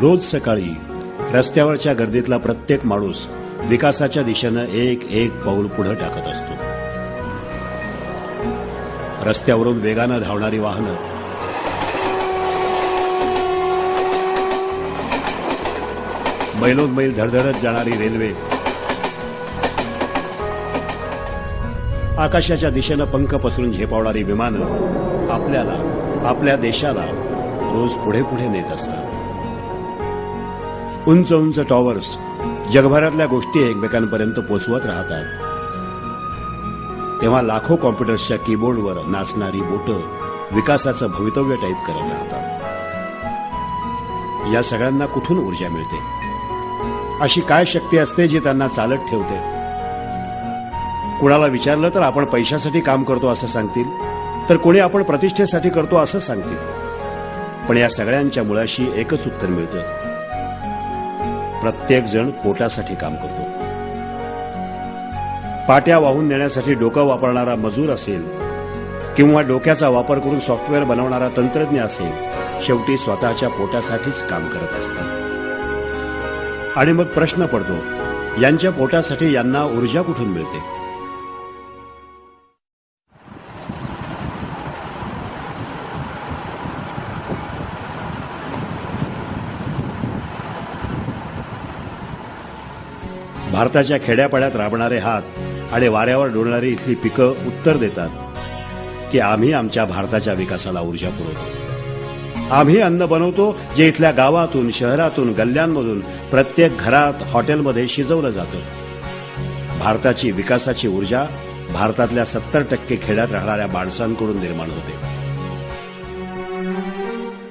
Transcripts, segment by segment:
रोज सकाळी रस्त्यावरच्या गर्दीतला प्रत्येक माणूस विकासाच्या दिशेनं एक एक पाऊल पुढे टाकत असतो. रस्त्यावरून वेगानं धावणारी वाहनं मैलोनमैल धडधडत जाणारी रेल्वे आकाशाच्या दिशेनं पंख पसरून झेपावणारी विमानं आपल्याला आपल्या देशाला रोज पुढे पुढे नेत असतात. उंच उंच टॉवर्स जगभरातल्या गोष्टी एकमेकांपर्यंत पोचवत राहतात. तेव्हा लाखो कॉम्प्युटर्सच्या कीबोर्डवर नाचणारी बोटं विकासाचं भवितव्य टाईप करत राहतात. या सगळ्यांना कुठून ऊर्जा मिळते? अशी काय शक्ती असते जी त्यांना चालत ठेवते? कुणाला विचारलं तर आपण पैशासाठी काम करतो असं सांगतील तर कोणी आपण प्रतिष्ठेसाठी करतो असं सांगतील. पण या सगळ्यांच्या मुळाशी एकच उत्तर मिळतं. प्रत्येक जण पोटासाठी काम करतो. पाट्या वाहून नेण्यासाठी डोकं वापरणारा मजूर असेल किंवा डोक्याचा वापर करून सॉफ्टवेअर बनवणारा तंत्रज्ञ असेल शेवटी स्वतःच्या पोटासाठीच काम करत असतात. आणि मग प्रश्न पडतो यांच्या पोटासाठी यांना ऊर्जा कुठून मिळते? भारताच्या खेड्यापाड्यात राबणारे हात आणि वाऱ्यावर डोलणारी इथली पिकं उत्तर देतात की आम्ही आमच्या भारताच्या विकासाला ऊर्जा पुरवतो. आम्ही अन्न बनवतो जे इथल्या गावातून शहरातून गल्ल्यांमधून प्रत्येक घरात हॉटेलमध्ये शिजवलं जातं. भारताची विकासाची ऊर्जा भारतातल्या सत्तर टक्के खेड्यात राहणाऱ्या माणसांकडून निर्माण होते.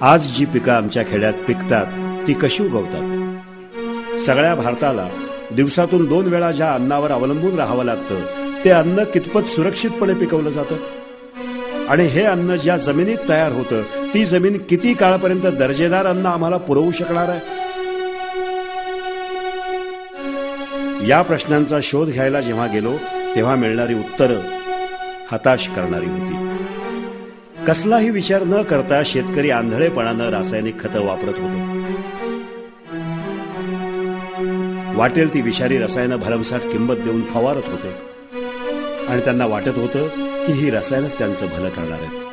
आज जी पिकं आमच्या खेड्यात पिकतात ती कशी उगवतात? सगळ्या भारताला दिवसातून दोन वेळा ज्या अन्नावर अवलंबून राहावं लागतं ते अन्न कितपत सुरक्षितपणे पिकवलं जातं? आणि हे अन्न ज्या जमिनीत तयार होतं ती जमीन किती काळापर्यंत दर्जेदार अन्न आम्हाला पुरवू शकणार आहे? या प्रश्नांचा शोध घ्यायला जेव्हा गेलो तेव्हा मिळणारी उत्तरं हताश करणारी होती. कसलाही विचार न करता शेतकरी आंधळेपणानं रासायनिक खतं वापरत होते. वाटेल ती विषारी रसायनं भरमसाठ किंमत देऊन फवारत होते. आणि त्यांना वाटत होतं की ही रसायनच त्यांचं भलं करणार आहेत.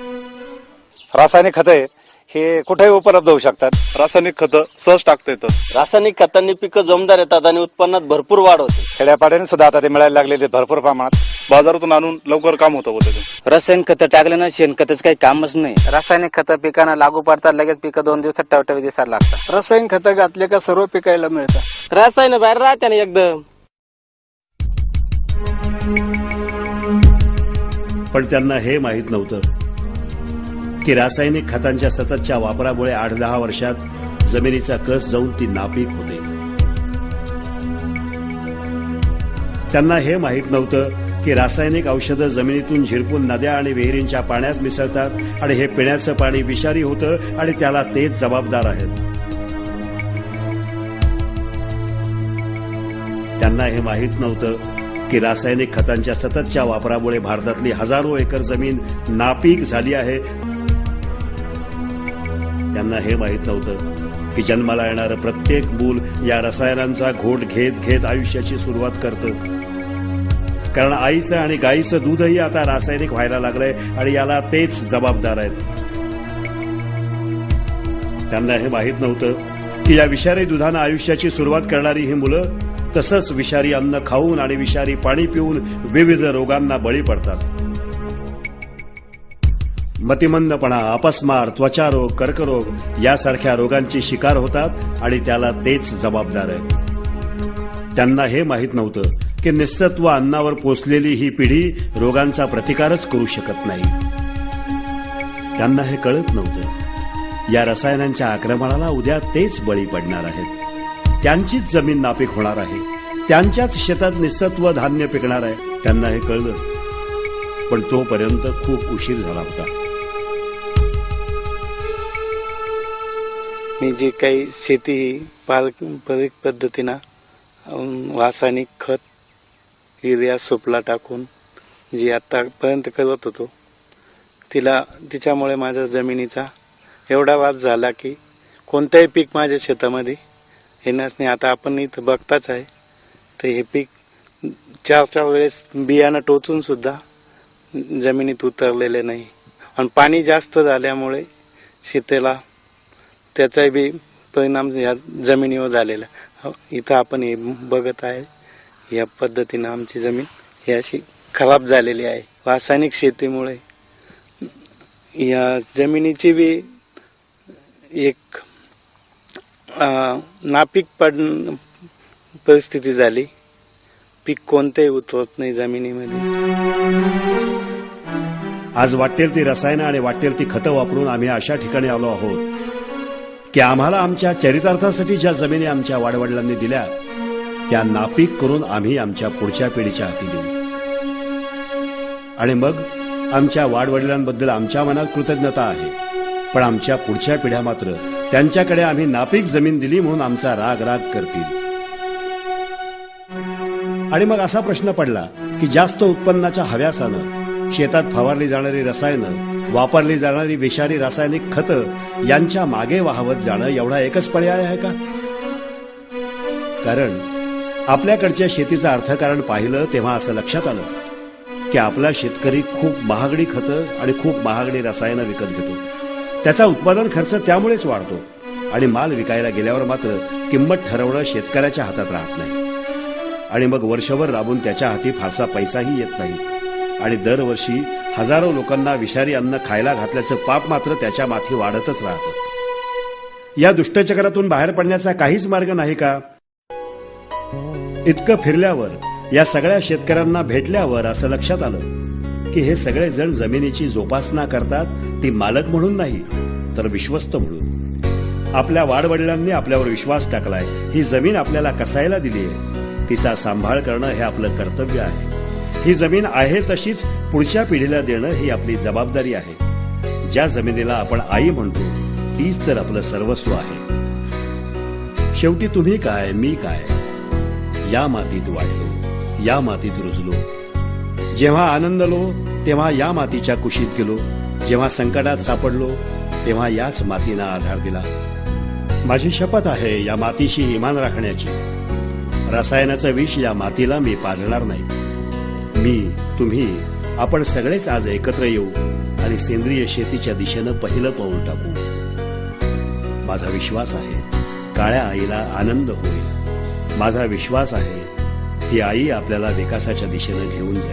रासायनिक खते हे कुठेही उपलब्ध होऊ शकतात. रासायनिक खतं सहज टाकता येतात. रासायनिक खतांनी पिकं जोमदार येतात आणि उत्पन्नात भरपूर वाढ होते. खेड्यापाड्याने सुद्धा आता ते मिळायला लागलेले भरपूर प्रमाणात. बाजारातून आणून लवकर काम होतं होतं रासायनिक खतं टाकल्यानं शेणखताचं काही कामच नाही. रासायनिक खतं पिकांना लागू पडतात लगेच पिकं दोन दिवसात टवटवी दिसायला लागतात. रासायनिक खतं घातले का सर्व पिकायला मिळतात रासायन बाहेर राहते ना एकदम. पण त्यांना हे माहीत नव्हतं की रासायनिक खतांच्या सततच्या वापरामुळे आठ दहा वर्षात जमिनीचा कस जाऊन ती नापीक होते. त्यांना हे माहीत नव्हतं की रासायनिक औषधं जमिनीतून झिरपून नद्या आणि विहिरींच्या पाण्यात मिसळतात आणि हे पिण्याचं पाणी विषारी होतं आणि त्याला तेच जबाबदार आहेत. त्यांना हे माहीत नव्हतं की रासायनिक खतांच्या सततच्या वापरामुळे भारतातली हजारो एकर जमीन नापीक झाली आहे. त्यांना हे माहीत नव्हतं की जन्माला येणारं प्रत्येक मूल या रसायनांचा घोट घेत घेत आयुष्याची सुरुवात करतं. कारण आईचं आणि गाईचं दूधही आता रासायनिक व्हायला लागलंय आणि याला तेच जबाबदार आहेत. त्यांना हे माहीत नव्हतं की या विषारी दुधानं आयुष्याची सुरुवात करणारी ही मुलं तसंच विषारी अन्न खाऊन आणि विषारी पाणी पिऊन विविध रोगांना बळी पडतात. मतिमंदपणा अपस्मार त्वचारोग कर्करोग यासारख्या रोगांची शिकार होतात आणि त्याला तेच जबाबदार आहे त्यांना हे माहीत नव्हतं की निस्सत्व अन्नावर पोचलेली ही पिढी रोगांचा प्रतिकारच करू शकत नाही. त्यांना हे कळत नव्हतं. या रसायनांच्या आक्रमणाला उद्या तेच बळी पडणार आहेत. त्यांचीच जमीन नापीक होणार आहे. त्यांच्याच शेतात निसत्व धान्य पिकणार आहे. त्यांना हे कळलं. पण तोपर्यंत खूप उशीर झाला होता. मी जी काही शेती पारंपरिक पद्धतीनं रासायनिक खत युरिया सुपला टाकून जी आतापर्यंत करत होतो तिला तिच्यामुळे माझ्या जमिनीचा एवढा वाद झाला की कोणतंही पीक माझ्या शेतामध्ये येण्यास नाही. आता आपण इथं बघताच आहे. तर हे पीक चार चार वेळेस बियाणं टोचून सुद्धा जमिनीत उतरलेले नाही. आणि पाणी जास्त झाल्यामुळे शेतीला त्याचाही बी परिणाम या जमिनीवर झालेला इथं आपण हे बघत आहे. या पद्धतीनं आमची जमीन ही अशी खराब झालेली आहे. रासायनिक शेतीमुळे या जमिनीची बी एक नापीक पड परिस्थिती झाली. पीक कोणतेही उतरत नाही जमिनीमध्ये. आज वाटेल ती रसायनं आणि वाटेल ती खतं वापरून आम्ही अशा ठिकाणी आलो आहोत की आम्हाला आमच्या चरितार्थासाठी ज्या जमिनी आमच्या वाडवडिलांनी दिल्या त्या नापीक करून आम्ही आमच्या पुढच्या पिढीच्या हाती दिली. आणि मग आमच्या वाडवडिलांबद्दल आमच्या मनात कृतज्ञता आहे. पण आमच्या पुढच्या पिढ्या मात्र त्यांच्याकडे आम्ही नापीक जमीन दिली म्हणून आमचा राग राग करतील. आणि मग असा प्रश्न पडला की जास्त उत्पन्नाच्या हव्यासानं शेतात फवारली जाणारी रसायनं वापरली जाणारी विषारी रासायनिक खतं यांच्या मागे वाहवत जाणं एवढा एकच पर्याय आहे का? कारण आपल्याकडच्या शेतीचं अर्थकारण पाहिलं तेव्हा असं लक्षात आलं की आपला शेतकरी खूप महागडी खतं आणि खूप महागडी रसायनं विकत घेतो. त्याचा उत्पादन खर्च त्यामुळेच वाढतो आणि माल विकायला गेल्यावर मात्र किंमत ठरवणं शेतकऱ्याच्या हातात राहत नाही. आणि मग वर्षभर राबून त्याच्या हाती फारसा पैसाही येत नाही. आणि दरवर्षी हजारो लोकांना विषारी अन्न खायला घातल्याचं पाप मात्र त्याच्या माथी वाढतच राहतं. या दुष्टचक्रातून बाहेर पडण्याचा काहीच मार्ग नाही का? इतकं फिरल्यावर या सगळ्या शेतकऱ्यांना भेटल्यावर असं लक्षात आलं की हे सगळे जण जमिनीची जोपासना करतात ती मालक म्हणून नाही तर विश्वस्त म्हणून. आपल्या वाडवडिलांनी आपल्यावर विश्वास टाकलाय ही जमीन आपल्याला कसायला दिली आहे? तिचा सांभाळ करणं हे आपलं कर्तव्य आहे. ही जमीन आहे तशीच पुढच्या पिढीला देणं ही आपली जबाबदारी आहे. ज्या जमिनीला आपण आई म्हणतो तीच तर आपलं सर्वस्व आहे. शेवटी तुम्ही काय मी काय? या मातीत वाढलो या मातीत रुजलो. जेव्हा आनंदलो तेव्हा या मातीच्या कुशीत गेलो. जेव्हा संकटात सापडलो तेव्हा याच मातीनं आधार दिला. माझी शपथ आहे या मातीशी इमान राखण्याची. रसायनाचं विष या मातीला मी पाजणार नाही. मी तुम्ही आपण सगळेच आज एकत्र येऊ आणि सेंद्रिय शेतीच्या दिशेनं पहिलं पाऊल टाकू. माझा विश्वास आहे काळ्या आईला आनंद होईल. माझा विश्वास आहे ही आई आपल्याला विकासाच्या दिशेनं घेऊन जाईल.